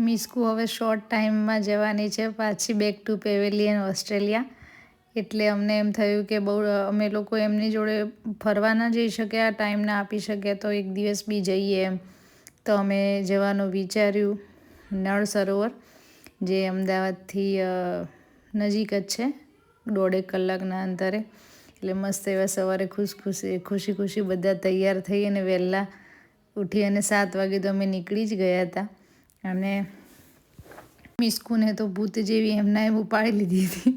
મિસ્કુ હવે શોર્ટ ટાઈમમાં જવાની છે, પાછી બેક ટુ પેવેલિયન ઓસ્ટ્રેલિયા. એટલે અમને એમ થયું કે બહુ, અમે લોકો એમની જોડે ફરવા ના જઈ શક્યા ટાઈમ ના આપી શક્યા તો એક દિવસ બી જઈએ એમ. તો અમે જવાનું વિચાર્યું, નળ સરોવર, જે અમદાવાદથી નજીક જ છે, દોઢેક કલાકના અંતરે. એટલે મસ્ત એવા સવારે ખુશ ખુશી ખુશી ખુશી બધા તૈયાર થઈ અને વહેલા ઉઠી અને સાત વાગે તો અમે નીકળી જ ગયા હતા. અને મિસ્કુને તો ભૂત જેવી એમના એમ ઉપાડી લીધી હતી.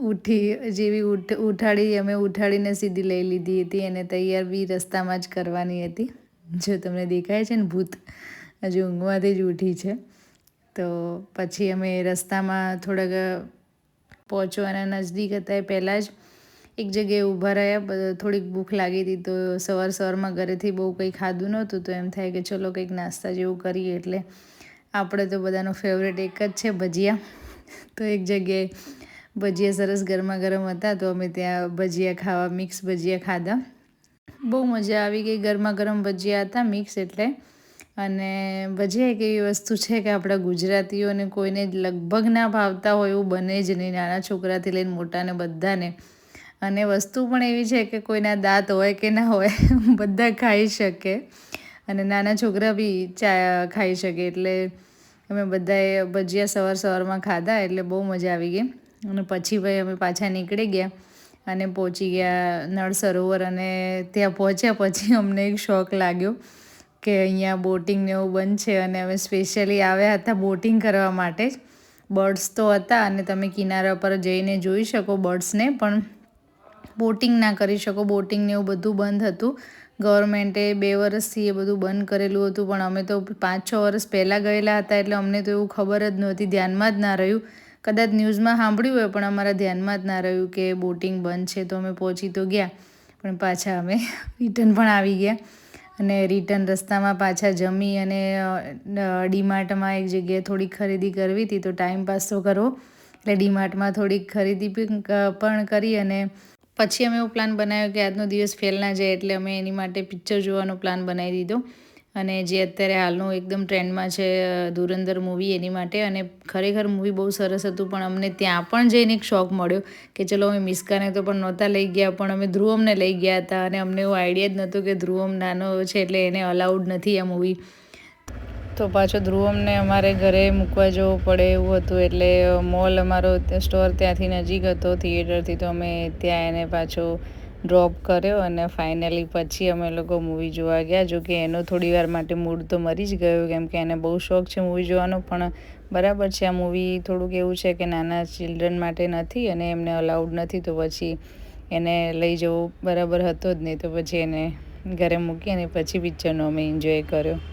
ઉઠી, જેવી ઉઠ, ઉઠાડી, અમે ઉઠાડીને સીધી લઈ લીધી હતી અને તૈયાર બી રસ્તામાં જ કરવાની હતી. જો તમને દેખાય છે ને ભૂત, હજુ ઊંઘમાંથી જ ઉઠી છે. તો પછી અમે રસ્તામાં થોડાક પહોંચવાના નજદીક હતા એ પહેલાં જ એક જગ્યાએ ઊભા રહ્યા થોડીક ભૂખ લાગી હતી તો સવાર સવારમાં ઘરેથી બહુ કંઈ ખાધું નહોતું તો એમ થાય કે ચલો કંઈક નાસ્તા જેવું કરીએ એટલે આપણે તો બધાનો ફેવરેટ એક જ છે, ભજીયા. તો એક જગ્યાએ ભજીયા સરસ ગરમા ગરમ હતા, તો અમે ત્યાં ભજીયા ખાવા મિક્સ ભજીયા ખાધા. બહુ મજા આવી ગઈ, ગરમા ગરમ ભજીયા હતા મિક્સ એટલે. અને ભજીયા એક એવી વસ્તુ છે કે આપણા ગુજરાતીઓને કોઈને લગભગ ના ભાવતા હોય એવું બને જ નહીં, નાના છોકરાથી લઈને મોટાને બધાને. અને વસ્તુ પણ એવી છે કે કોઈના દાંત હોય કે ના હોય, બધા ખાઈ શકે. અને નાના છોકરા બી ચા ખાઈ શકે એટલે અમે બધાએ ભજીયા સવાર સવારમાં ખાધા એટલે બહુ મજા આવી ગઈ. અને પછી ભાઈ અમે પાછા નીકળી ગયા અને પહોંચી ગયા નળ સરોવર અને ત્યાં પહોંચ્યા પછી અમને એક શોખ લાગ્યો કે અહીંયા બોટિંગ ને એવું બંધ છે અને અમે સ્પેશિયલી આવ્યા હતા બોટિંગ કરવા માટે જ. બર્ડ્સ તો હતા અને તમે કિનારા પર જઈને જોઈ શકો બર્ડ્સને, પણ બોટિંગ ના કરી શકો, બોટિંગ ને એવું બધું બંધ હતું. ગવર્મેન્ટે બે વર્ષથી એ બધું બંધ કરેલું હતું, પણ અમે તો પાંચ છ વર્ષ પહેલાં ગયેલા હતા એટલે અમને તો એવું ખબર જ નહોતી, ધ્યાનમાં જ ના રહ્યું. કદાચ ન્યૂઝમાં સાંભળ્યું હોય, પણ અમારા ધ્યાનમાં જ ના રહ્યું કે બોટિંગ બંધ છે તો અમે પહોંચી તો ગયા, પણ પાછા અમે રિટર્ન પણ આવી ગયા. અને રિટર્ન રસ્તામાં પાછા જમી અને ડીમાર્ટમાં એક જગ્યાએ થોડી ખરીદી કરવી હતી, તો ટાઈમ પાસ તો કરવો. એટલે ડીમાર્ટમાં થોડીક ખરીદી પણ કરી અને પછી અમે એવો પ્લાન બનાવ્યો કે આજનો દિવસ ફેલ ના જાય એટલે અમે એની માટે પિક્ચર જોવાનો પ્લાન બનાવી દીધો. અને જે અત્યારે હાલનું એકદમ ટ્રેન્ડમાં છે ધુરંધર મૂવી એની માટે અને ખરેખર મૂવી બહુ સરસ હતું, પણ અમને ત્યાં પણ જઈને એક શોખ મળ્યો કે ચલો અમે મિસ્કાને તો પણ નહોતા લઈ ગયા, પણ અમે ધ્રુવમને લઈ ગયા હતા અને અમને એવું આઈડિયા જ નહોતું કે ધ્રુવમ નાનો છે એટલે એને અલાઉડ નથી આ મૂવી તો પાછો ધ્રુવમને અમારે ઘરે મૂકવા જવું પડે એવું હતું એટલે મોલ અમારો સ્ટોર ત્યાંથી નજીક હતો થિયેટરથી તો અમે ત્યાં એને પાછો ડ્રોપ કર્યો અને ફાઇનલી પછી અમે લોકો મૂવી જોવા ગયા. જો કે એનો થોડી વાર માટે મૂડ તો મરી જ ગયો, કેમ કે એને બહુ શોખ છે મૂવી જોવાનો, પણ બરાબર છે, આ મૂવી થોડુંક એવું છે કે નાના ચિલ્ડ્રન માટે નથી અને એમને અલાઉડ નથી, તો પછી એને લઈ જવું બરાબર હતો જ નહીં, તો પછી એને ઘરે મૂકી અને પછી પિક્ચરનો અમે એન્જોય કર્યો.